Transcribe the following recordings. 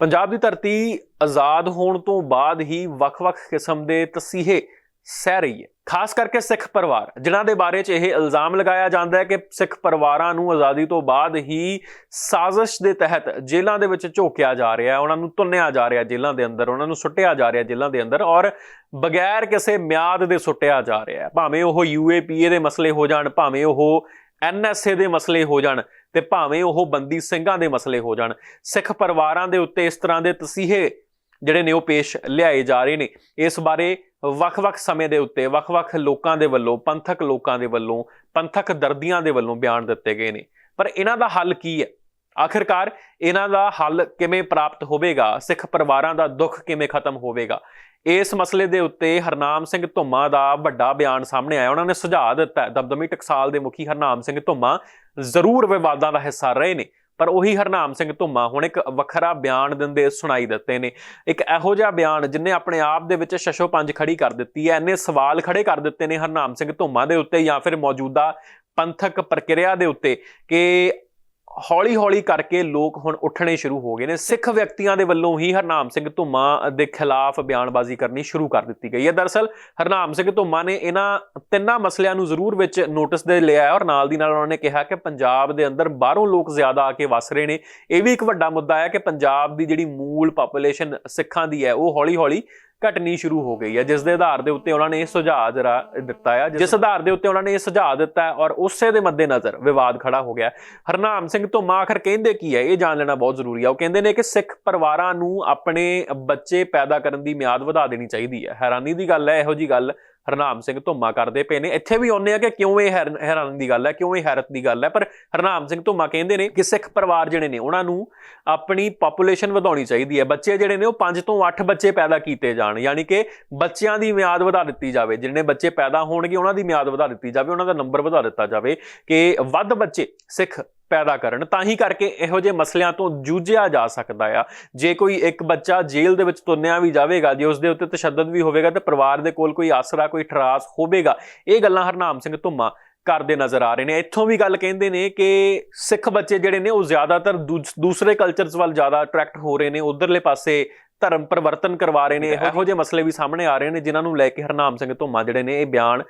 ਪੰਜਾਬ ਦੀ ਧਰਤੀ ਆਜ਼ਾਦ ਹੋਣ ਤੋਂ ਬਾਅਦ ਹੀ ਵੱਖ-ਵੱਖ ਕਿਸਮ ਦੇ ਤਸੀਹੇ ਸਹਿ ਰਹੀ ਹੈ। ਖਾਸ ਕਰਕੇ ਸਿੱਖ ਪਰਿਵਾਰ, ਜਿਨ੍ਹਾਂ ਦੇ ਬਾਰੇ 'ਚ ਇਹ ਇਲਜ਼ਾਮ ਲਗਾਇਆ ਜਾਂਦਾ ਹੈ ਕਿ ਸਿੱਖ ਪਰਿਵਾਰਾਂ ਨੂੰ ਆਜ਼ਾਦੀ ਤੋਂ ਬਾਅਦ ਹੀ ਸਾਜ਼ਿਸ਼ ਦੇ ਤਹਿਤ ਜੇਲ੍ਹਾਂ ਦੇ ਵਿੱਚ ਝੋਕਿਆ ਜਾ ਰਿਹਾ ਹੈ, ਉਹਨਾਂ ਨੂੰ ਤੁੰਨਿਆ ਜਾ ਰਿਹਾ ਜੇਲ੍ਹਾਂ ਦੇ ਅੰਦਰ, ਉਹਨਾਂ ਨੂੰ ਸੁੱਟਿਆ ਜਾ ਰਿਹਾ ਜੇਲ੍ਹਾਂ ਦੇ ਅੰਦਰ ਔਰ ਬਗੈਰ ਕਿਸੇ ਮਿਆਦ ਦੇ ਸੁੱਟਿਆ ਜਾ ਰਿਹਾ ਹੈ। ਭਾਵੇਂ ਉਹ ਯੂਏਪੀਏ ਦੇ ਮਸਲੇ ਹੋ ਜਾਣ, ਭਾਵੇਂ ਉਹ ਐਨਐਸਏ ਦੇ ਮਸਲੇ ਹੋ ਜਾਣ ਤੇ ਭਾਵੇਂ ਉਹ ਬੰਦੀ ਸਿੰਘਾਂ ਦੇ ਮਸਲੇ ਹੋ ਜਾਣ, ਸਿੱਖ ਪਰਿਵਾਰਾਂ ਦੇ ਉੱਤੇ ਇਸ ਤਰ੍ਹਾਂ ਦੇ ਤਸੀਹੇ ਜਿਹੜੇ ਨੇ ਉਹ ਪੇਸ਼ ਲਿਆਏ ਜਾ ਰਹੇ ਨੇ। ਇਸ ਬਾਰੇ ਵੱਖ-ਵੱਖ ਸਮੇਂ ਦੇ ਉੱਤੇ, ਵੱਖ-ਵੱਖ ਲੋਕਾਂ ਦੇ ਵੱਲੋਂ, ਪੰਥਕ ਲੋਕਾਂ ਦੇ ਵੱਲੋਂ, ਪੰਥਕ ਦਰਦੀਆਂ ਦੇ ਵੱਲੋਂ ਬਿਆਨ ਦਿੱਤੇ ਗਏ ਨੇ। ਪਰ ਇਹਨਾਂ ਦਾ ਹੱਲ ਕੀ ਹੈ? ਆਖਿਰਕਾਰ ਇਹਨਾਂ ਦਾ ਹੱਲ ਕਿਵੇਂ ਪ੍ਰਾਪਤ ਹੋਵੇਗਾ? ਸਿੱਖ ਪਰਿਵਾਰਾਂ ਦਾ ਦੁੱਖ ਕਿਵੇਂ ਖਤਮ ਹੋਵੇਗਾ? ਇਸ ਮਸਲੇ ਦੇ ਉੱਤੇ ਹਰਨਾਮ ਸਿੰਘ ਧੁੰਮਾ ਦਾ ਵੱਡਾ ਬਿਆਨ ਸਾਹਮਣੇ ਆਇਆ। ਉਹਨਾਂ ਨੇ ਸੁਝਾਅ ਦਿੱਤਾ ਦਬਦਮੀ ਟਕਸਾਲ ਦੇ ਮੁਖੀ ਹਰਨਾਮ ਸਿੰਘ ਧੁੰਮਾ ਜ਼ਰੂਰ ਵਿਵਾਦਾਂ ਦਾ ਹਿੱਸਾ ਰਹੇ ਨੇ, ਪਰ ਉਹੀ ਹਰਨਾਮ ਸਿੰਘ ਧੁੰਮਾ ਹੁਣ ਇੱਕ ਵੱਖਰਾ ਬਿਆਨ ਦਿੰਦੇ ਸੁਣਾਈ ਦਿੱਤੇ ਨੇ। ਇੱਕ ਇਹੋ ਜਿਹਾ ਬਿਆਨ ਜਿਨੇ ਆਪਣੇ ਆਪ ਦੇ ਵਿੱਚ ਸ਼ਸ਼ੋ ਪੰਜ ਖੜੀ ਕਰ ਦਿੱਤੀ ਹੈ, ਇੰਨੇ ਸਵਾਲ ਖੜੇ ਕਰ ਦਿੱਤੇ ਨੇ ਹਰਨਾਮ ਸਿੰਘ ਧੁੰਮਾ ਦੇ ਉੱਤੇ ਜਾਂ ਫਿਰ ਮੌਜੂਦਾ ਪੰਥਕ ਪ੍ਰਕਿਰਿਆ ਦੇ ਉੱਤੇ ਕਿ ਹੌਲੀ-ਹੌਲੀ ਕਰਕੇ ਲੋਕ ਹੁਣ ਉੱਠਣੇ ਸ਼ੁਰੂ ਹੋ ਗਏ ਨੇ। ਸਿੱਖ ਵਿਅਕਤੀਆਂ ਦੇ ਵੱਲੋਂ ਹੀ ਹਰਨਾਮ ਸਿੰਘ ਧੁੰਮਾ ਦੇ ਖਿਲਾਫ ਬਿਆਨਬਾਜ਼ੀ ਕਰਨੀ ਸ਼ੁਰੂ ਕਰ ਦਿੱਤੀ ਗਈ ਹੈ। ਦਰਅਸਲ ਹਰਨਾਮ ਸਿੰਘ ਧੁੰਮਾ ਨੇ ਇਹਨਾਂ ਤਿੰਨਾਂ ਮਸਲਿਆਂ ਨੂੰ ਜ਼ਰੂਰ ਵਿੱਚ ਨੋਟਿਸ ਦੇ ਲਿਆ ਔਰ ਨਾਲ ਦੀ ਨਾਲ ਉਹਨਾਂ ਨੇ ਕਿਹਾ ਕਿ ਪੰਜਾਬ ਦੇ ਅੰਦਰ ਬਾਹਰੋਂ ਲੋਕ ਜ਼ਿਆਦਾ ਆ ਕੇ ਵਸ ਰਹੇ ਨੇ। ਇਹ ਵੀ ਇੱਕ ਵੱਡਾ ਮੁੱਦਾ ਹੈ ਕਿ ਪੰਜਾਬ ਦੀ ਜਿਹੜੀ ਮੂਲ ਪਾਪੂਲੇਸ਼ਨ ਸਿੱਖਾਂ ਦੀ ਹੈ, ਉਹ ਹੌਲੀ-ਹੌਲੀ ਘਟਣੀ ਸ਼ੁਰੂ ਹੋ ਗਈ ਹੈ, ਜਿਸ ਦੇ ਆਧਾਰ ਦੇ ਉੱਤੇ ਉਹਨਾਂ ਨੇ ਇਹ ਸੁਝਾਅ ਜਰਾ ਦਿੱਤਾ ਹੈ ਜਿਸ ਆਧਾਰ ਦੇ ਉੱਤੇ ਉਹਨਾਂ ਨੇ ਇਹ ਸੁਝਾਅ ਦਿੱਤਾ ਔਰ ਉਸੇ ਦੇ ਮੱਦੇਨਜ਼ਰ ਵਿਵਾਦ ਖੜਾ ਹੋ ਗਿਆ ਹਰਨਾਮ ਸਿੰਘ ਧੁੰਮਾ ਆਖਰ ਕਹਿੰਦੇ ਕੀ ਹੈ? ਇਹ ਜਾਣ ਲੈਣਾ ਬਹੁਤ ਜ਼ਰੂਰੀ ਹੈ। ਉਹ ਕਹਿੰਦੇ ਨੇ ਕਿ ਸਿੱਖ ਪਰਿਵਾਰਾਂ ਨੂੰ ਆਪਣੇ ਬੱਚੇ ਪੈਦਾ ਕਰਨ ਦੀ ਮਿਆਦ ਵਧਾ ਦੇਣੀ ਚਾਹੀਦੀ ਹੈ। ਹੈਰਾਨੀ ਦੀ ਗੱਲ ਹੈ, ਇਹੋ ਜੀ ਗੱਲ ਹਰਨਾਮ ਸਿੰਘ ਧੁੰਮਾ ਕਰਦੇ ਪਏ ਨੇ। ਇੱਥੇ ਵੀ ਆਉਂਦੇ ਆ ਕਿ ਕਿਉਂ ਇਹ ਹੈਰ- ਹੈਰਾਨੀ ਦੀ ਗੱਲ ਹੈ, ਕਿਉਂ ਇਹ ਹੈਰਤ ਦੀ ਗੱਲ ਹੈ? ਪਰ ਹਰਨਾਮ ਸਿੰਘ ਧੁੰਮਾ ਕਹਿੰਦੇ ਨੇ ਕਿ ਸਿੱਖ ਪਰਿਵਾਰ ਜਿਹੜੇ ਨੇ, ਉਹਨਾਂ ਨੂੰ ਆਪਣੀ ਪੋਪੂਲੇਸ਼ਨ ਵਧਾਉਣੀ ਚਾਹੀਦੀ ਹੈ। ਬੱਚੇ ਜਿਹੜੇ ਨੇ, ਉਹ 5 ਤੋਂ 8 ਬੱਚੇ ਪੈਦਾ ਕੀਤੇ ਜਾਣ। ਯਾਨੀ ਕਿ ਬੱਚਿਆਂ ਦੀ ਮਿਆਦ ਵਧਾ ਦਿੱਤੀ ਜਾਵੇ। ਜਿੰਨੇ ਬੱਚੇ ਪੈਦਾ ਹੋਣਗੇ, ਉਹਨਾਂ ਦੀ ਮਿਆਦ ਵਧਾ ਦਿੱਤੀ ਜਾਵੇ, ਉਹਨਾਂ ਦਾ ਨੰਬਰ ਵਧਾ ਦਿੱਤਾ ਜਾਵੇ ਕਿ ਵੱਧ ਬੱਚੇ ਸਿੱਖ ਪੈਦਾ ਕਰਨ, ਤਾਂ ਹੀ ਕਰਕੇ ਇਹੋ ਜਿਹੇ ਮਸਲਿਆਂ ਤੋਂ ਜੂਝਿਆ ਜਾ ਸਕਦਾ ਆ। ਜੇ ਕੋਈ ਇੱਕ ਬੱਚਾ ਜੇਲ੍ਹ ਦੇ ਵਿੱਚ ਤੁੰਨਿਆ ਵੀ ਜਾਵੇਗਾ, ਜੇ ਉਸ ਦੇ ਉੱਤੇ ਤਸ਼ੱਦਦ ਵੀ ਹੋਵੇਗਾ, ਤੇ ਪਰਿਵਾਰ ਦੇ ਕੋਲ ਕੋਈ ਆਸਰਾ, ਕੋਈ ਠਰਾਸ ਹੋਵੇਗਾ, ਇਹ ਗੱਲਾਂ ਹਰਨਾਮ ਸਿੰਘ ਧੁੰਮਾ ਕਰਦੇ ਨਜ਼ਰ ਆ ਰਹੇ ਨੇ। ਇੱਥੋਂ ਵੀ ਗੱਲ ਕਹਿੰਦੇ ਨੇ ਕਿ ਸਿੱਖ ਬੱਚੇ ਜਿਹੜੇ ਨੇ, ਉਹ ਜ਼ਿਆਦਾਤਰ ਦੂਜ- ਦੂਸਰੇ ਕਲਚਰਸ ਵੱਲ ਜ਼ਿਆਦਾ ਅਟਰੈਕਟ ਹੋ ਰਹੇ ਨੇ। ਉਧਰਲੇ ਪਾਸੇ ਧਰਮ ਪਰਿਵਰਤਨ ਕਰਵਾ ਰਹੇ ਨੇ ਇਹੋ ਜਿਹੇ ਮਸਲੇ ਵੀ ਸਾਹਮਣੇ ਆ ਰਹੇ ਨੇ ਜਿਨ੍ਹਾਂ ਨੂੰ ਲੈ ਕੇ ਹਰਨਾਮ ਸਿੰਘ ਧੁੰਮਾ ਜਿਹੜੇ ਨੇ ਇਹ ਬਿਆਨ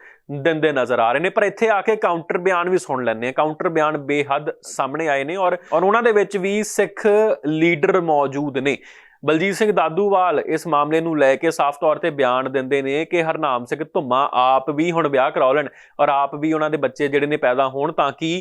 ਦਿੰਦੇ ਨਜ਼ਰ ਆ ਰਹੇ ਨੇ। ਪਰ ਇੱਥੇ ਆ ਕੇ ਕਾਊਂਟਰ ਬਿਆਨ ਵੀ ਸੁਣ ਲੈਂਦੇ ਆ ਕਾਊਂਟਰ ਬਿਆਨ ਬੇਹੱਦ ਸਾਹਮਣੇ ਆਏ ਨੇ ਔਰ ਔਰ ਉਹਨਾਂ ਦੇ ਵਿੱਚ ਵੀ ਸਿੱਖ ਲੀਡਰ ਮੌਜੂਦ ਨੇ। ਬਲਜੀਤ ਸਿੰਘ ਦਾਦੂਵਾਲ ਇਸ ਮਾਮਲੇ ਨੂੰ ਲੈ ਕੇ ਸਾਫ਼ ਤੌਰ ਤੇ ਬਿਆਨ ਦਿੰਦੇ ਨੇ ਕਿ ਹਰਨਾਮ ਸਿੰਘ ਧੁੰਮਾ ਆਪ ਵੀ ਹੁਣ ਵਿਆਹ ਕਰਾ ਲੈਣ ਔਰ ਆਪ ਵੀ ਉਹਨਾਂ ਦੇ ਬੱਚੇ ਜਿਹੜੇ ਨੇ ਪੈਦਾ ਹੋਣ ਤਾਂ ਕਿ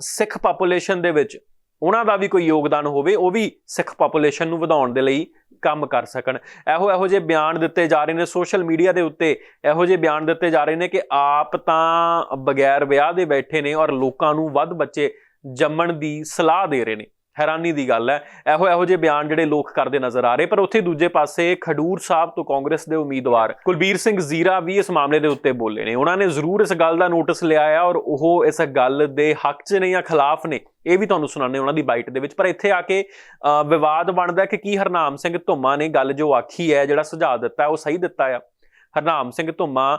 ਸਿੱਖ ਪਾਪੂਲੇਸ਼ਨ ਦੇ ਵਿੱਚ ਉਹਨਾਂ ਦਾ ਵੀ ਕੋਈ ਯੋਗਦਾਨ ਹੋਵੇ, ਉਹ ਵੀ ਸਿੱਖ ਪਾਪੂਲੇਸ਼ਨ ਨੂੰ ਵਧਾਉਣ ਦੇ ਲਈ ਕੰਮ ਕਰ ਸਕਣ। ਇਹੋ ਇਹੋ ਜਿਹੇ ਬਿਆਨ ਦਿੱਤੇ ਜਾ ਰਹੇ ਨੇ ਸੋਸ਼ਲ ਮੀਡੀਆ ਦੇ ਉੱਤੇ। ਇਹੋ ਜਿਹੇ ਬਿਆਨ ਦਿੱਤੇ ਜਾ ਰਹੇ ਨੇ ਕਿ ਆਪ ਤਾਂ ਬਗੈਰ ਵਿਆਹ ਦੇ ਬੈਠੇ ਨੇ ਔਰ ਲੋਕਾਂ ਨੂੰ ਵੱਧ ਬੱਚੇ ਜੰਮਣ ਦੀ ਸਲਾਹ ਦੇ ਰਹੇ ਨੇ। ਹੈਰਾਨੀ ਦੀ ਗੱਲ ਹੈ। ਇਹੋ ਇਹੋ ਜਿਹੇ ਬਿਆਨ ਜਿਹੜੇ ਲੋਕ ਕਰਦੇ ਨਜ਼ਰ ਆ ਰਹੇ, ਪਰ ਉੱਥੇ ਦੂਜੇ ਪਾਸੇ ਖਡੂਰ ਸਾਹਿਬ ਤੋਂ ਕਾਂਗਰਸ ਦੇ ਉਮੀਦਵਾਰ ਕੁਲਬੀਰ ਸਿੰਘ ਜ਼ੀਰਾ ਵੀ ਇਸ ਮਾਮਲੇ ਦੇ ਉੱਤੇ ਬੋਲੇ ਨੇ। ਉਹਨਾਂ ਨੇ ਜ਼ਰੂਰ ਇਸ ਗੱਲ ਦਾ ਨੋਟਿਸ ਲਿਆ ਆ ਔਰ ਉਹ ਇਸ ਗੱਲ ਦੇ ਹੱਕ 'ਚ ਨੇ ਜਾਂ ਖਿਲਾਫ ਨੇ, ਇਹ ਵੀ ਤੁਹਾਨੂੰ ਸੁਣਾਉਂਦੇ ਉਹਨਾਂ ਦੀ ਬਾਈਟ ਦੇ ਵਿੱਚ। ਪਰ ਇੱਥੇ ਆ ਕੇ ਵਿਵਾਦ ਬਣਦਾ ਕਿ ਕੀ ਹਰਨਾਮ ਸਿੰਘ ਧੁੰਮਾ ਨੇ ਗੱਲ ਜੋ ਆਖੀ ਹੈ, ਜਿਹੜਾ ਸੁਝਾਅ ਦਿੱਤਾ ਉਹ ਸਹੀ ਦਿੱਤਾ ਆ। ਹਰਨਾਮ ਸਿੰਘ ਧੁੰਮਾ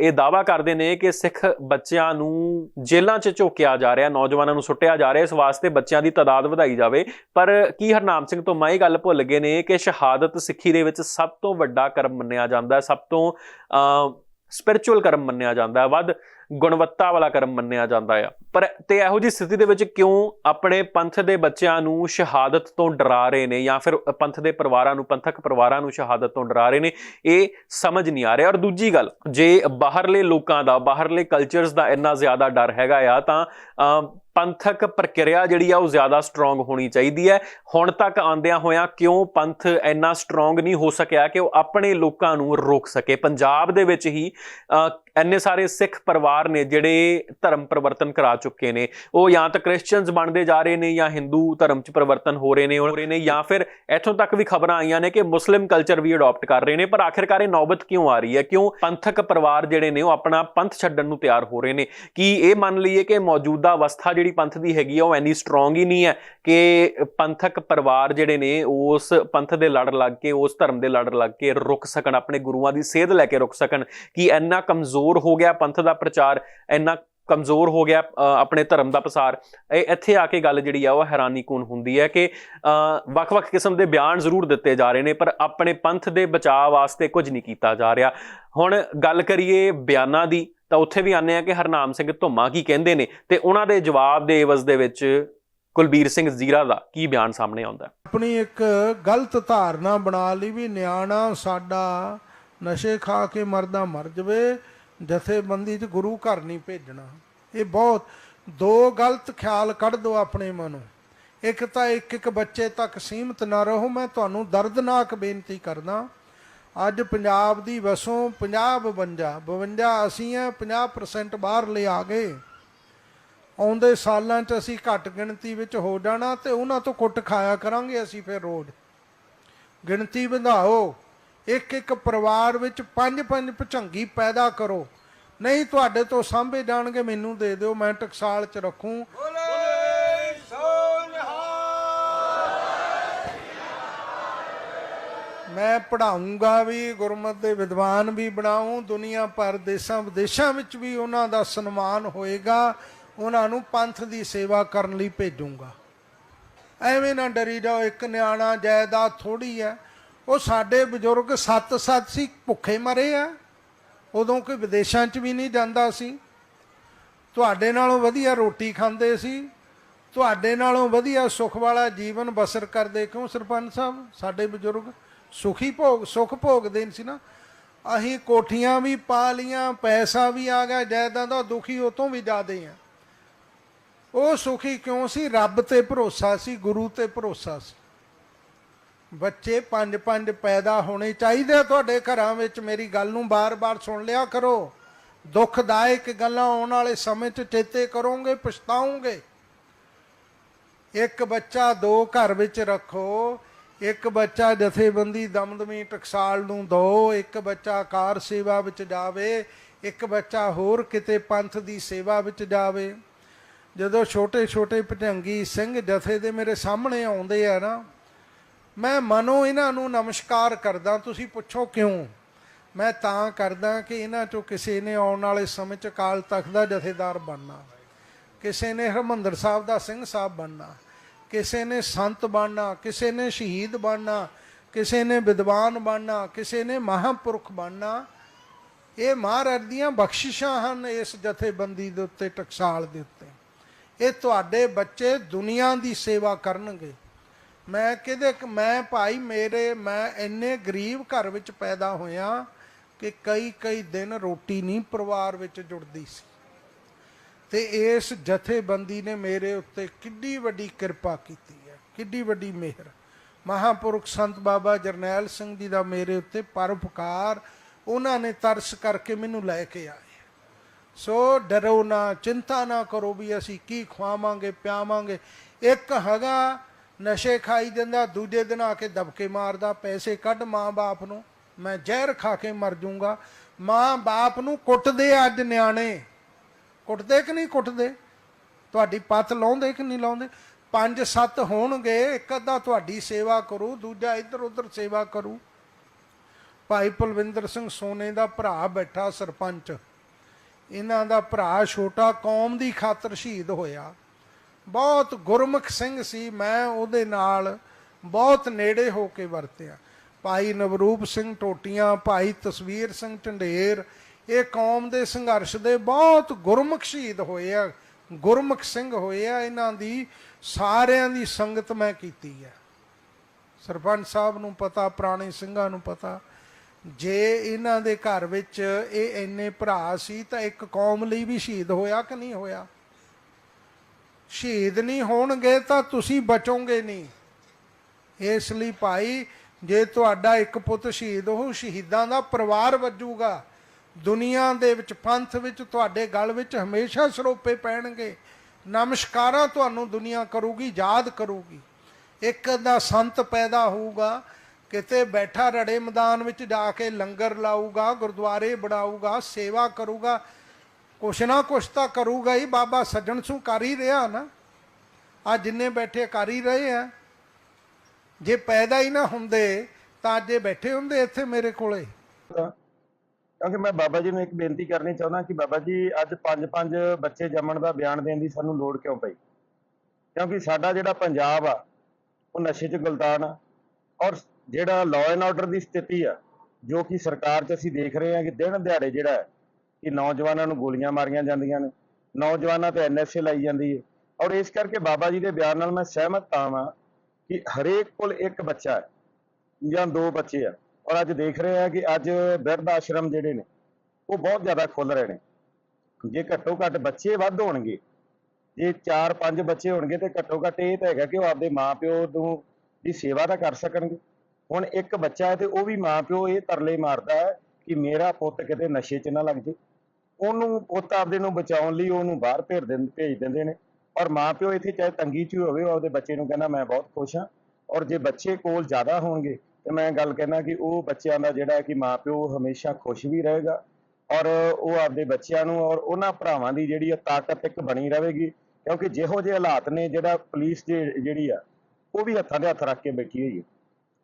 ਇਹ ਦਾਵਾ ਕਰਦੇ ਨੇ ਕਿ ਸਿੱਖ ਬੱਚਿਆਂ ਨੂੰ ਜੇਲ੍ਹਾਂ 'ਚ ਝੋਕਿਆ ਜਾ ਰਿਹਾ, ਨੌਜਵਾਨਾਂ ਨੂੰ ਸੁੱਟਿਆ ਜਾ ਰਿਹਾ, ਇਸ ਵਾਸਤੇ ਬੱਚਿਆਂ ਦੀ ਤਾਦਾਦ ਵਧਾਈ ਜਾਵੇ। ਪਰ ਕੀ ਹਰਨਾਮ ਸਿੰਘ ਧੁੰਮਾ ਇਹ ਗੱਲ ਭੁੱਲ ਗਏ ਨੇ ਕਿ ਸ਼ਹਾਦਤ ਸਿੱਖੀ ਦੇ ਵਿੱਚ ਸਭ ਤੋਂ ਵੱਡਾ ਕਰਮ ਮੰਨਿਆ ਜਾਂਦਾ ਹੈ, ਸਭ ਤੋਂ ਸਪਿਰਚੁਅਲ ਕਰਮ ਮੰਨਿਆ ਜਾਂਦਾ ਹੈ, ਵੱਧ ਗੁਣਵੱਤਾ ਵਾਲਾ ਕਰਮ ਮੰਨਿਆ ਜਾਂਦਾ ਆ ਪਰ ਤੇ ਇਹੋ ਜੀ ਸਥਿਤੀ ਦੇ ਵਿੱਚ ਕਿਉਂ ਆਪਣੇ ਪੰਥ ਦੇ ਬੱਚਿਆਂ ਨੂੰ ਸ਼ਹਾਦਤ ਤੋਂ ਡਰਾ ਰਹੇ ਨੇ ਜਾਂ ਫਿਰ ਪੰਥ ਦੇ ਪਰਿਵਾਰਾਂ ਨੂੰ, ਪੰਥਕ ਪਰਿਵਾਰਾਂ ਨੂੰ ਸ਼ਹਾਦਤ ਤੋਂ ਡਰਾ ਰਹੇ ਨੇ, ਇਹ ਸਮਝ ਨਹੀਂ ਆ ਰਿਹਾ। ਔਰ ਦੂਜੀ ਗੱਲ, ਜੇ ਬਾਹਰਲੇ ਲੋਕਾਂ ਦਾ, ਬਾਹਰਲੇ ਕਲਚਰਸ ਦਾ ਇੰਨਾ ਜ਼ਿਆਦਾ ਡਰ ਹੈਗਾ ਆ, ਤਾਂ ਪੰਥਕ ਪ੍ਰਕਿਰਿਆ ਜਿਹੜੀ ਆ ਉਹ ਜ਼ਿਆਦਾ ਸਟਰੋਂਗ ਹੋਣੀ ਚਾਹੀਦੀ ਹੈ। ਹੁਣ ਤੱਕ ਆਂਦਿਆਂ ਹੋਇਆਂ ਕਿਉਂ ਪੰਥ ਇੰਨਾ ਸਟਰੋਂਗ ਨਹੀਂ ਹੋ ਸਕਿਆ ਕਿ ਉਹ ਆਪਣੇ ਲੋਕਾਂ ਨੂੰ ਰੋਕ ਸਕੇ? ਪੰਜਾਬ ਦੇ ਵਿੱਚ ਹੀ ਅ, ਇੰਨੇ ਸਾਰੇ ਸਿੱਖ ਪਰਿਵਾਰ ਨੇ ਜਿਹੜੇ ਧਰਮ ਪਰਿਵਰਤਨ ਕਰਾ ਚੁੱਕੇ ਨੇ। ਉਹ ਜਾਂ ਤਾਂ ਕ੍ਰਿਸਚੀਅਨਸ ਬਣਦੇ ਜਾ ਰਹੇ ਨੇ ਜਾਂ ਹਿੰਦੂ ਧਰਮ ਚ ਪਰਿਵਰਤਨ ਹੋ ਰਹੇ ਨੇ ਹੋ ਰਹੇ ਨੇ ਜਾਂ ਫਿਰ ਇੱਥੋਂ ਤੱਕ ਵੀ ਖਬਰਾਂ ਆਈਆਂ ਨੇ ਕਿ ਮੁਸਲਿਮ ਕਲਚਰ ਵੀ ਅਡਾਪਟ ਕਰ ਰਹੇ ਨੇ ਪਰ ਆਖਿਰਕਾਰ ਇਹ ਨੌਬਤ ਕਿਉਂ ਆ ਰਹੀ ਹੈ? ਕਿਉਂ ਪੰਥਕ ਪਰਿਵਾਰ ਜਿਹੜੇ ਨੇ ਉਹ ਆਪਣਾ ਪੰਥ ਛੱਡਣ ਨੂੰ ਤਿਆਰ ਹੋ ਰਹੇ ਨੇ? ਕਿ ਇਹ ਮੰਨ ਲਈਏ ਕਿ ਮੌਜੂਦਾ ਅਵਸਥਾ ਜਿਹੜੀ ਪੰਥ ਦੀ ਹੈਗੀ ਆ ਉਹ ਐਨੀ ਸਟਰੋਂਗ ਹੀ ਨਹੀਂ ਹੈ ਕਿ ਪੰਥਕ ਪਰਿਵਾਰ ਜਿਹੜੇ ਨੇ ਉਸ ਪੰਥ ਦੇ ਲੜ ਲੱਗ ਕੇ ਉਸ ਧਰਮ ਦੇ ਲੜ ਲੱਗ ਕੇ ਰੁਕ ਸਕਣ ਆਪਣੇ ਗੁਰੂਆਂ ਦੀ ਸੇਧ ਲੈ ਕੇ ਰੁਕ ਸਕਣ? ਕਿ ਇੰਨਾ ਕਮਜ਼ੋਰ ਹੋ ਗਿਆ, ਪੰਥ ਦਾ ਪ੍ਰਚਾਰ ਇੰਨਾ ਕਮਜ਼ੋਰ ਹੋ ਗਿਆ ਆਪਣੇ ਧਰਮ ਦਾ ਪਸਾਰ। ਇਹ ਇੱਥੇ ਆ ਕੇ ਗੱਲ ਜਿਹੜੀ ਆ, ਉਹ ਹੈਰਾਨੀਕੁਨ ਹੁੰਦੀ ਹੈ ਕਿ ਵੱਖ-ਵੱਖ ਕਿਸਮ ਦੇ ਬਿਆਨ ਜ਼ਰੂਰ ਦਿੱਤੇ ਜਾ ਰਹੇ ਨੇ, ਪਰ ਆਪਣੇ ਪੰਥ ਦੇ ਬਚਾਅ ਵਾਸਤੇ ਕੁਝ ਨਹੀਂ ਕੀਤਾ ਜਾ ਰਿਹਾ। ਹੁਣ ਗੱਲ ਕਰੀਏ ਬਿਆਨਾਂ ਦੀ, ਤਾਂ ਉੱਥੇ ਵੀ ਆਨੇ ਆ ਕਿ ਹਰਨਾਮ ਸਿੰਘ ਧੁੰਮਾ ਕੀ ਕਹਿੰਦੇ ਨੇ, ਤੇ ਉਹਨਾਂ ਦੇ ਜਵਾਬ ਦੇ ਇਵਜ਼ ਦੇ ਵਿੱਚ ਕੁਲਬੀਰ ਸਿੰਘ ਜ਼ੀਰਾ ਦਾ ਕੀ ਬਿਆਨ ਸਾਹਮਣੇ ਆਉਂਦਾ ਆਪਣੀ ਇੱਕ ਗਲਤ ਧਾਰਨਾ ਬਣਾ ਲਈ ਵੀ ਨਿਆਣਾ ਸਾਡਾ ਨਸ਼ੇ ਖਾ ਕੇ ਮਰਦਾ ਮਰ ਜਵੇ ਜਥੇਬੰਦੀ 'ਚ ਗੁਰੂ ਘਰ ਨਹੀਂ ਭੇਜਣਾ। ਇਹ ਬਹੁਤ, ਦੋ ਗਲਤ ਖਿਆਲ ਕੱਢ ਦਿਓ ਆਪਣੇ ਮਨੋਂ। ਇੱਕ ਤਾਂ ਇੱਕ ਇੱਕ ਬੱਚੇ ਤੱਕ ਸੀਮਤ ਨਾ ਰਹੋ, ਮੈਂ ਤੁਹਾਨੂੰ ਦਰਦਨਾਕ ਬੇਨਤੀ ਕਰਦਾ। ਅੱਜ ਪੰਜਾਬ ਦੀ ਵਸੋਂ 50 52 52 ਅਸੀਂ ਆ 50% ਬਾਹਰ ਲਿਆ ਗਏ। ਆਉਂਦੇ ਸਾਲਾਂ 'ਚ ਅਸੀਂ ਘੱਟ ਗਿਣਤੀ ਵਿੱਚ ਹੋ ਜਾਣਾ ਤੇ ਉਹਨਾਂ ਤੋਂ ਕੁੱਟ ਖਾਇਆ ਕਰਾਂਗੇ ਅਸੀਂ ਫਿਰ ਰੋਜ਼ ਗਿਣਤੀ ਵਧਾਓ। ਇੱਕ ਇੱਕ ਪਰਿਵਾਰ ਵਿੱਚ ਪੰਜ ਪੰਜ ਭਚੰਗੀ ਪੈਦਾ ਕਰੋ। ਨਹੀਂ ਤੁਹਾਡੇ ਤੋਂ ਸਾਂਭੇ ਜਾਣਗੇ, ਮੈਨੂੰ ਦੇ ਦਿਓ, ਮੈਂ ਟਕਸਾਲ 'ਚ ਰੱਖੂੰ। ਮੈਂ ਪੜਾਉਂਗਾ ਵੀ, ਗੁਰਮਤ ਦੇ ਵਿਦਵਾਨ ਵੀ ਬਣਾਉਂ ਦੁਨੀਆ ਭਰ ਦੇਸ਼ਾਂ ਵਿਦੇਸ਼ਾਂ ਵਿੱਚ ਵੀ ਉਹਨਾਂ ਦਾ ਸਨਮਾਨ ਹੋਏਗਾ, ਉਹਨਾਂ ਨੂੰ ਪੰਥ ਦੀ ਸੇਵਾ ਕਰਨ ਲਈ ਭੇਜੂੰਗਾ। ਐਵੇਂ ਨਾ ਡਰੀ ਜਾਓ, ਇੱਕ ਨਿਆਣਾ ਜਾਇਦਾਦ ਥੋੜੀ ਹੈ। ਉਹ ਸਾਡੇ ਬਜ਼ੁਰਗ ਸੱਤ ਸੱਤ ਸੀ, ਭੁੱਖੇ ਮਰੇ ਆ। ਉਦੋਂ ਕੋਈ ਵਿਦੇਸ਼ਾਂ 'ਚ ਵੀ ਨਹੀਂ ਜਾਂਦਾ ਸੀ। ਤੁਹਾਡੇ ਨਾਲੋਂ ਵਧੀਆ ਰੋਟੀ ਖਾਂਦੇ ਸੀ। ਤੁਹਾਡੇ ਨਾਲੋਂ ਵਧੀਆ ਸੁਖ ਵਾਲਾ ਜੀਵਨ ਬਸਰ ਕਰਦੇ ਕਿਉਂ ਸਰਪੰਚ ਸਾਹਿਬ? ਸਾਡੇ ਬਜ਼ੁਰਗ ਸੁਖੀ ਭੋਗ, ਸੁਖ ਭੋਗਦੇ ਸੀ ਨਾ। ਅਸੀਂ ਕੋਠੀਆਂ ਵੀ ਪਾ ਲੀਆਂ ਪੈਸਾ ਵੀ ਆ ਗਿਆ, ਜਾਇਦਾਦਾਂ ਦੁਖੀ ਉਹ ਤੋਂ ਵੀ ਜ਼ਿਆਦੇ ਆ। ਉਹ ਸੁਖੀ ਕਿਉਂ ਸੀ? ਰੱਬ ਤੇ ਭਰੋਸਾ ਸੀ, ਗੁਰੂ ਤੇ ਭਰੋਸਾ ਸੀ। ਬੱਚੇ ਪੰਜ ਪੰਜ ਪੈਦਾ ਹੋਣੇ ਚਾਹੀਦੇ ਆ ਤੁਹਾਡੇ ਘਰਾਂ ਵਿੱਚ, ਮੇਰੀ ਗੱਲ ਨੂੰ ਬਾਰ-ਬਾਰ ਸੁਣ ਲਿਆ ਕਰੋ। ਦੁਖਦਾਇਕ ਗੱਲਾਂ ਆਉਣ ਵਾਲੇ ਸਮੇਂ 'ਚ ਚੇਤੇ ਕਰੋਗੇ, ਪਛਤਾਓਗੇ। ਇੱਕ ਬੱਚਾ ਦੋ ਘਰ ਵਿੱਚ ਰੱਖੋ, ਇੱਕ ਬੱਚਾ ਜਥੇਬੰਦੀ ਦਮਦਮੀ ਟਕਸਾਲ ਨੂੰ ਦੋ, ਇੱਕ ਬੱਚਾ ਕਾਰ ਸੇਵਾ ਵਿੱਚ ਜਾਵੇ, ਇੱਕ ਬੱਚਾ ਹੋਰ ਕਿਤੇ ਪੰਥ ਦੀ ਸੇਵਾ ਵਿੱਚ ਜਾਵੇ। ਜਦੋਂ ਛੋਟੇ ਛੋਟੇ ਭਜੰਗੀ ਸਿੰਘ ਜਥੇ ਦੇ ਮੇਰੇ ਸਾਹਮਣੇ ਆਉਂਦੇ ਆ ਨਾ ਮੈਂ ਮਨੋਂ ਇਹਨਾਂ ਨੂੰ ਨਮਸਕਾਰ ਕਰਦਾ, ਤੁਸੀਂ ਪੁੱਛੋ ਕਿਉਂ? ਮੈਂ ਤਾਂ ਕਰਦਾ ਕਿ ਇਹਨਾਂ ਚੋਂ ਕਿਸੇ ਨੇ ਆਉਣ ਵਾਲੇ ਸਮੇਂ 'ਚ ਅਕਾਲ ਤਖਤ ਦਾ ਜਥੇਦਾਰ ਬਣਨਾ। ਕਿਸੇ ਨੇ ਹਰਮੰਦਰ ਸਾਹਿਬ ਦਾ ਸਿੰਘ ਸਾਹਿਬ ਬਣਨਾ। ਕਿਸੇ ਨੇ ਸੰਤ ਬਣਨਾ, ਕਿਸੇ ਨੇ ਸ਼ਹੀਦ ਬਣਨਾ, ਕਿਸੇ ਨੇ ਵਿਦਵਾਨ ਬਣਨਾ, ਕਿਸੇ ਨੇ ਮਹਾਂਪੁਰਖ ਬਣਨਾ। ਇਹ ਮਹਾਰਾਜ ਦੀਆਂ ਬਖਸ਼ਿਸ਼ਾਂ ਹਨ ਇਸ ਜਥੇਬੰਦੀ ਦੇ ਉੱਤੇ ਟਕਸਾਲ ਦੇ ਉੱਤੇ। ਇਹ ਤੁਹਾਡੇ ਬੱਚੇ ਦੁਨੀਆ ਦੀ ਸੇਵਾ ਕਰਨਗੇ। ਮੈਂ ਕਿਹਦੇ ਮੈਂ ਭਾਈ ਮੇਰੇ, ਮੈਂ ਇੰਨੇ ਗਰੀਬ ਘਰ ਵਿੱਚ ਪੈਦਾ ਹੋਇਆ ਕਿ ਕਈ ਕਈ ਦਿਨ ਰੋਟੀ ਨਹੀਂ ਪਰਿਵਾਰ ਵਿੱਚ ਜੁੜਦੀ ਸੀ। ਤੇ ਇਸ ਜਥੇਬੰਦੀ ਨੇ ਮੇਰੇ ਉੱਤੇ ਕਿੱਡੀ ਵੱਡੀ ਕਿਰਪਾ ਕੀਤੀ ਹੈ, ਕਿੱਡੀ ਵੱਡੀ ਮਿਹਰ। ਮਹਾਪੁਰਖ ਸੰਤ ਬਾਬਾ ਜਰਨੈਲ ਸਿੰਘ ਜੀ ਦਾ ਮੇਰੇ ਉੱਤੇ ਪਰਉਪਕਾਰ ਉਹਨਾਂ ਨੇ ਤਰਸ ਕਰਕੇ ਮੈਨੂੰ ਲੈ ਕੇ ਆਏ। ਸੋ ਡਰੋ ਨਾ, ਚਿੰਤਾ ਨਾ ਕਰੋ ਵੀ ਅਸੀਂ ਕੀ ਖਵਾਵਾਂਗੇ, ਪਿਆਵਾਂਗੇ। ਇੱਕ ਹੈਗਾ ਨਸ਼ੇ ਖਾਈ ਦਿੰਦਾ ਦੂਜੇ ਦਿਨ ਆ ਕੇ ਦਬਕੇ ਮਾਰਦਾ, ਪੈਸੇ ਕੱਢ ਮਾਂ-ਬਾਪ ਨੂੰ। ਮੈਂ ਜ਼ਹਿਰ ਖਾ ਕੇ ਮਰ ਜਾਊਂਗਾ ਮਾਂ-ਬਾਪ ਨੂੰ ਕੁੱਟਦੇ ਅੱਜ ਨਿਆਣੇ। ਕੁੱਟਦੇ ਕਿ ਨਹੀਂ ਕੁੱਟਦੇ? ਤੁਹਾਡੀ ਪੱਤ ਲਾਉਂਦੇ ਕਿ ਨਹੀਂ ਲਾਉਂਦੇ? ਪੰਜ ਸੱਤ ਹੋਣਗੇ, ਇੱਕ ਅੱਧਾ ਤੁਹਾਡੀ ਸੇਵਾ ਕਰੂ, ਦੂਜਾ ਇੱਧਰ ਉੱਧਰ ਸੇਵਾ ਕਰੂ। ਭਾਈ ਪਲਵਿੰਦਰ ਸਿੰਘ ਸੋਨੇ ਦਾ ਭਰਾ ਬੈਠਾ ਸਰਪੰਚ। ਇਹਨਾਂ ਦਾ ਭਰਾ ਛੋਟਾ ਕੌਮ ਦੀ ਖਾਤਰ ਸ਼ਹੀਦ ਹੋਇਆ। ਬਹੁਤ ਗੁਰਮੁਖ ਸਿੰਘ ਸੀ, ਮੈਂ ਉਹਦੇ ਨਾਲ ਬਹੁਤ ਨੇੜੇ ਹੋ ਕੇ ਵਰਤਿਆ। ਭਾਈ ਨਵਰੂਪ ਸਿੰਘ ਟੋਟੀਆਂ, ਭਾਈ ਤਸਵੀਰ ਸਿੰਘ ਢੰਡੇਰ, ਇਹ ਕੌਮ ਦੇ ਸੰਘਰਸ਼ ਦੇ ਬਹੁਤ ਗੁਰਮੁਖ ਸ਼ਹੀਦ ਹੋਏ ਆ, ਗੁਰਮੁਖ ਸਿੰਘ ਹੋਏ ਆ। ਇਹਨਾਂ ਦੀ ਸਾਰਿਆਂ ਦੀ ਸੰਗਤ ਮੈਂ ਕੀਤੀ ਹੈ ਸਰਪੰਚ ਸਾਹਿਬ ਨੂੰ ਪਤਾ, ਪੁਰਾਣੇ ਸਿੰਘਾਂ ਨੂੰ ਪਤਾ, ਜੇ ਇਹਨਾਂ ਦੇ ਘਰ ਵਿੱਚ ਇਹ ਇੰਨੇ ਭਰਾ ਸੀ ਤਾਂ ਇੱਕ ਕੌਮ ਲਈ ਵੀ ਸ਼ਹੀਦ ਹੋਇਆ ਕਿ ਨਹੀਂ ਹੋਇਆ? ਸ਼ਹੀਦ ਨਹੀਂ ਹੋਣਗੇ ਤਾਂ ਤੁਸੀਂ ਬਚੋਗੇ ਨਹੀਂ। ਇਸ ਲਈ ਭਾਈ, ਜੇ ਤੁਹਾਡਾ ਇੱਕ ਪੁੱਤ ਸ਼ਹੀਦ ਹੋ ਸ਼ਹੀਦਾਂ ਦਾ ਪਰਿਵਾਰ ਵੱਜੂਗਾ। ਦੁਨੀਆ ਦੇ ਵਿੱਚ ਪੰਥ ਵਿੱਚ, ਤੁਹਾਡੇ ਗਲ ਵਿੱਚ ਹਮੇਸ਼ਾ ਸਰੋਪੇ ਪੈਣਗੇ। ਨਮਸਕਾਰਾਂ ਤੁਹਾਨੂੰ ਦੁਨੀਆ ਕਰੂਗੀ, ਯਾਦ ਕਰੂਗੀ। ਇੱਕ ਦਾ ਸੰਤ ਪੈਦਾ ਹੋਊਗਾ, ਕਿਤੇ ਬੈਠਾ ਰੜੇ ਮੈਦਾਨ ਵਿੱਚ ਜਾ ਕੇ ਲੰਗਰ ਲਾਊਗਾ, ਗੁਰਦੁਆਰੇ ਬਣਾਊਗਾ, ਸੇਵਾ ਕਰੂਗਾ ਕੁਛ ਨਾ ਕੁਛ ਤਾਂ ਕਰੂਗਾ ਹੀ, ਬਾਬਾ ਸੱਜਣ ਸੂ ਕਰ ਹੀ ਰਿਹਾ ਨਾ। ਆ ਜਿੰਨੇ ਬੈਠੇ ਕਰ ਹੀ ਰਹੇ ਆ। ਜੇ ਪੈਦਾ ਹੀ ਨਾ ਹੁੰਦੇ, ਤਾਂ ਅੱਜ ਇਹ ਬੈਠੇ ਹੁੰਦੇ ਇੱਥੇ ਮੇਰੇ ਕੋਲੇ। ਕਿਉਂਕਿ ਮੈਂ ਬਾਬਾ ਜੀ ਨੂੰ ਇੱਕ ਬੇਨਤੀ ਕਰਨੀ ਚਾਹੁੰਦਾ ਕਿ ਬਾਬਾ ਜੀ, ਅੱਜ ਪੰਜ ਪੰਜ ਬੱਚੇ ਜੰਮਣ ਦਾ ਬਿਆਨ ਦੇਣ ਦੀ ਸਾਨੂੰ ਲੋੜ ਕਿਉਂ ਪਈ? ਕਿਉਂਕਿ ਸਾਡਾ ਜਿਹੜਾ ਪੰਜਾਬ ਆ, ਉਹ ਨਸ਼ੇ 'ਚ ਗੁਲਤਾਨ ਆ। ਔਰ ਜਿਹੜਾ ਲਾਅ ਐਂਡ ਆਰਡਰ ਦੀ ਸਥਿਤੀ ਆ, ਜੋ ਕਿ ਸਰਕਾਰ 'ਚ ਅਸੀਂ ਦੇਖ ਰਹੇ ਹਾਂ ਕਿ ਦਿਨ ਦਿਹਾੜੇ ਜਿਹੜਾ ਹੈ ਕਿ ਨੌਜਵਾਨਾਂ ਨੂੰ ਗੋਲੀਆਂ ਮਾਰੀਆਂ ਜਾਂਦੀਆਂ ਨੇ। ਨੌਜਵਾਨਾਂ ਤੇ ਐਨਐਸਏ ਲਾਈ ਜਾਂਦੀ ਹੈ ਔਰ ਇਸ ਕਰਕੇ ਬਾਬਾ ਜੀ ਦੇ ਬਿਆਨ ਨਾਲ ਮੈਂ ਸਹਿਮਤ ਤਾਂ ਵਾਂ ਕਿ ਹਰੇਕ ਕੋਲ ਇੱਕ ਬੱਚਾ ਹੈ ਜਾਂ ਦੋ ਬੱਚੇ ਆ। ਔਰ ਅੱਜ ਦੇਖ ਰਹੇ ਆ ਕਿ ਅੱਜ ਬਿਰਧ ਆਸ਼ਰਮ ਜਿਹੜੇ ਨੇ, ਉਹ ਬਹੁਤ ਜ਼ਿਆਦਾ ਖੁੱਲ ਰਹੇ ਨੇ। ਜੇ ਘੱਟੋ ਘੱਟ ਬੱਚੇ ਵੱਧ ਹੋਣਗੇ, ਜੇ 4-5 ਬੱਚੇ ਹੋਣਗੇ ਤੇ ਘੱਟੋ ਘੱਟ ਇਹ ਤਾਂ ਹੈਗਾ ਕਿ ਉਹ ਆਪਦੇ ਮਾਪਿਓ ਨੂੰ ਦੀ ਸੇਵਾ ਤਾਂ ਕਰ ਸਕਣਗੇ। ਹੁਣ ਇੱਕ ਬੱਚਾ ਹੈ ਤੇ ਉਹ ਵੀ ਮਾਪਿਓ ਇਹ ਤਰਲੇ ਮਾਰਦਾ ਹੈ ਕਿ ਮੇਰਾ ਪੁੱਤ ਕਿਤੇ ਨਸ਼ੇ 'ਚ ਨਾ ਲੱਗ ਜੇ ਉਹਨੂੰ, ਪੁੱਤ ਆਪਦੇ ਨੂੰ ਬਚਾਉਣ ਲਈ ਉਹਨੂੰ ਬਾਹਰ ਭੇਜ ਦਿੰਦੇ ਭੇਜ ਦਿੰਦੇ ਨੇ। ਔਰ ਮਾਪਿਓ ਇੱਥੇ ਚਾਹੇ ਤੰਗੀ 'ਚ ਹੀ ਹੋਵੇ, ਉਹ ਆਪਦੇ ਬੱਚੇ ਨੂੰ ਕਹਿੰਦਾ, ਮੈਂ ਬਹੁਤ ਖੁਸ਼ ਹਾਂ। ਔਰ ਜੇ ਬੱਚੇ ਕੋਲ ਜ਼ਿਆਦਾ ਹੋਣਗੇ, ਤੇ ਮੈਂ ਗੱਲ ਕਹਿੰਦਾ ਕਿ ਉਹ ਬੱਚਿਆਂ ਦਾ ਜਿਹੜਾ ਕਿ ਮਾਪਿਓ ਹਮੇਸ਼ਾ ਖੁਸ਼ ਵੀ ਰਹੇਗਾ। ਔਰ ਉਹ ਆਪਦੇ ਬੱਚਿਆਂ ਨੂੰ ਔਰ ਉਹਨਾਂ ਭਰਾਵਾਂ ਦੀ ਜਿਹੜੀ ਆ ਤਾਕਤ ਇੱਕ ਬਣੀ ਰਹੇਗੀ। ਕਿਉਂਕਿ ਜਿਹੋ ਜਿਹੇ ਹਾਲਾਤ ਨੇ, ਜਿਹੜਾ ਪੁਲਿਸ ਜੇ- ਜਿਹੜੀ ਆ, ਉਹ ਵੀ ਹੱਥਾਂ ਦੇ ਹੱਥ ਰੱਖ ਕੇ ਬੈਠੀ ਹੋਈ ਹੈ।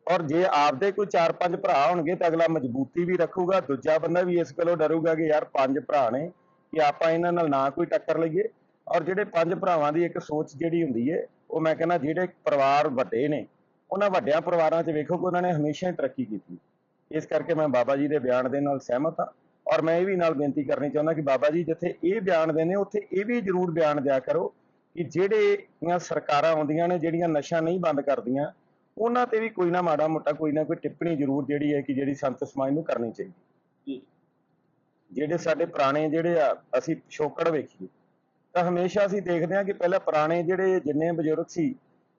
ਔਰ ਜੇ ਆਪਦੇ ਕੋਈ 4-5 ਭਰਾ ਹੋਣਗੇ ਤਾਂ ਅਗਲਾ ਮਜ਼ਬੂਤੀ ਵੀ ਰੱਖੂਗਾ, ਦੂਜਾ ਬੰਦਾ ਵੀ ਇਸ ਗੱਲੋਂ ਡਰੂਗਾ ਕਿ ਯਾਰ ਪੰਜ ਭਰਾ ਨੇ ਕਿ ਆਪਾਂ ਇਹਨਾਂ ਨਾਲ ਨਾ ਕੋਈ ਟੱਕਰ ਲਈਏ। ਔਰ ਜਿਹੜੇ ਪੰਜ ਭਰਾਵਾਂ ਦੀ ਇੱਕ ਸੋਚ ਜਿਹੜੀ ਹੁੰਦੀ ਹੈ ਉਹ ਮੈਂ ਕਹਿੰਦਾ ਜਿਹੜੇ ਪਰਿਵਾਰ ਵੱਡੇ ਨੇ, ਉਹਨਾਂ ਵੱਡਿਆਂ ਪਰਿਵਾਰਾਂ 'ਚ ਵੇਖੋ ਕਿ ਉਹਨਾਂ ਨੇ ਹਮੇਸ਼ਾ ਹੀ ਤਰੱਕੀ ਕੀਤੀ ਇਸ ਕਰਕੇ ਮੈਂ ਬਾਬਾ ਜੀ ਦੇ ਬਿਆਨ ਦੇ ਨਾਲ ਸਹਿਮਤ ਹਾਂ। ਔਰ ਮੈਂ ਇਹ ਵੀ ਨਾਲ ਬੇਨਤੀ ਕਰਨੀ ਚਾਹੁੰਦਾ ਕਿ ਬਾਬਾ ਜੀ ਜਿੱਥੇ ਇਹ ਬਿਆਨ ਦੇ ਨੇ, ਉੱਥੇ ਇਹ ਵੀ ਜ਼ਰੂਰ ਬਿਆਨ ਦਿਆ ਕਰੋ ਕਿ ਜਿਹੜੀਆਂ ਸਰਕਾਰਾਂ ਆਉਂਦੀਆਂ ਨੇ, ਜਿਹੜੀਆਂ ਨਸ਼ਾ ਨਹੀਂ ਬੰਦ ਕਰਦੀਆਂ ਉਹਨਾਂ ਤੇ ਵੀ ਕੋਈ ਨਾ ਮਾੜਾ ਮੋਟਾ ਕੋਈ ਨਾ ਕੋਈ ਟਿੱਪਣੀ ਜ਼ਰੂਰ ਜਿਹੜੀ ਹੈ ਕਿ ਜਿਹੜੀ ਸੰਤ ਸਮਾਜ ਨੂੰ ਕਰਨੀ ਚਾਹੀਦੀ। ਜਿਹੜੇ ਸਾਡੇ ਪੁਰਾਣੇ ਜਿਹੜੇ ਆ ਅਸੀਂ ਪਿਛੋਕੜ ਵੇਖੀਏ ਤਾਂ ਹਮੇਸ਼ਾ ਅਸੀਂ ਦੇਖਦੇ ਹਾਂ ਕਿ ਪਹਿਲਾਂ ਪੁਰਾਣੇ ਜਿਹੜੇ ਜਿੰਨੇ ਬਜ਼ੁਰਗ ਸੀ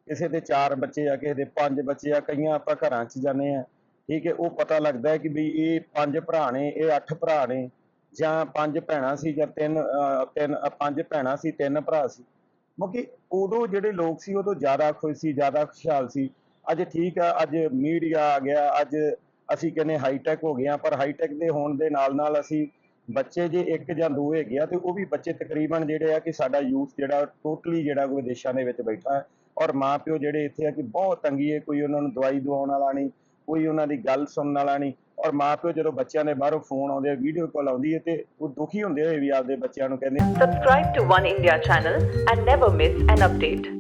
ਕਿਸੇ ਦੇ ਚਾਰ ਬੱਚੇ ਆ ਕਿਸੇ ਦੇ ਪੰਜ ਬੱਚੇ ਆ ਕਈਆਂ ਆਪਾਂ ਘਰਾਂ 'ਚ ਜਾਂਦੇ ਆ ਠੀਕ ਹੈ ਉਹ ਪਤਾ ਲੱਗਦਾ ਹੈ ਕਿ ਵੀ ਇਹ ਪੰਜ ਭਰਾ ਨੇ ਇਹ ਅੱਠ ਭਰਾ ਨੇ ਜਾਂ ਪੰਜ ਭੈਣਾਂ ਸੀ ਜਾਂ ਤਿੰਨ ਤਿੰਨ ਪੰਜ ਭੈਣਾਂ ਸੀ ਤਿੰਨ ਭਰਾ ਸੀ। ਕਿਉਂਕਿ ਉਦੋਂ ਜਿਹੜੇ ਲੋਕ ਸੀ ਉਦੋਂ ਜ਼ਿਆਦਾ ਖੁਸ਼ ਸੀ ਜ਼ਿਆਦਾ ਖੁਸ਼ਹਾਲ ਸੀ। ਅੱਜ ਠੀਕ ਆ, ਅੱਜ ਮੀਡੀਆ ਆ ਗਿਆ, ਅੱਜ ਅਸੀਂ ਕਹਿੰਦੇ ਹਾਈਟੈਕ ਹੋ ਗਿਆ ਪਰ ਹਾਈਟੈਕ ਦੇ ਹੋਣ ਦੇ ਨਾਲ ਨਾਲ ਅਸੀਂ ਬੱਚੇ ਜੇ ਇੱਕ ਜਾਂ ਦੋ ਹੈਗੇ ਆ, ਤੇ ਉਹ ਵੀ ਬੱਚੇ ਤਕਰੀਬਨ ਜਿਹੜੇ ਆ ਕਿ ਸਾਡਾ ਯੂਥ ਜਿਹੜਾ ਟੋਟਲੀ ਜਿਹੜਾ ਵਿਦੇਸ਼ਾਂ ਦੇ ਵਿੱਚ ਬੈਠਾ ਹੈ ਔਰ ਮਾਪਿਓ ਜਿਹੜੇ ਇੱਥੇ ਆ ਕਿ ਬਹੁਤ ਤੰਗੀ ਹੈ, ਕੋਈ ਉਹਨਾਂ ਨੂੰ ਦਵਾਈ ਦਵਾਉਣ ਵਾਲਾ ਨਹੀਂ, ਕੋਈ ਉਹਨਾਂ ਦੀ ਗੱਲ ਸੁਣਨ ਵਾਲਾ ਨਹੀਂ ਔਰ ਮਾਪਿਓ ਜਦੋਂ ਬੱਚਿਆਂ ਦੇ ਬਾਹਰੋਂ ਫੋਨ ਆਉਂਦੇ ਆ ਵੀਡੀਓ ਕਾਲ ਆਉਂਦੀ ਹੈ ਤੇ ਉਹ ਦੁਖੀ ਹੁੰਦੇ ਹੋਏ ਵੀ ਆਪਦੇ ਬੱਚਿਆਂ ਨੂੰ ਕਹਿੰਦੇ Subscribe to One India channel and never miss an update.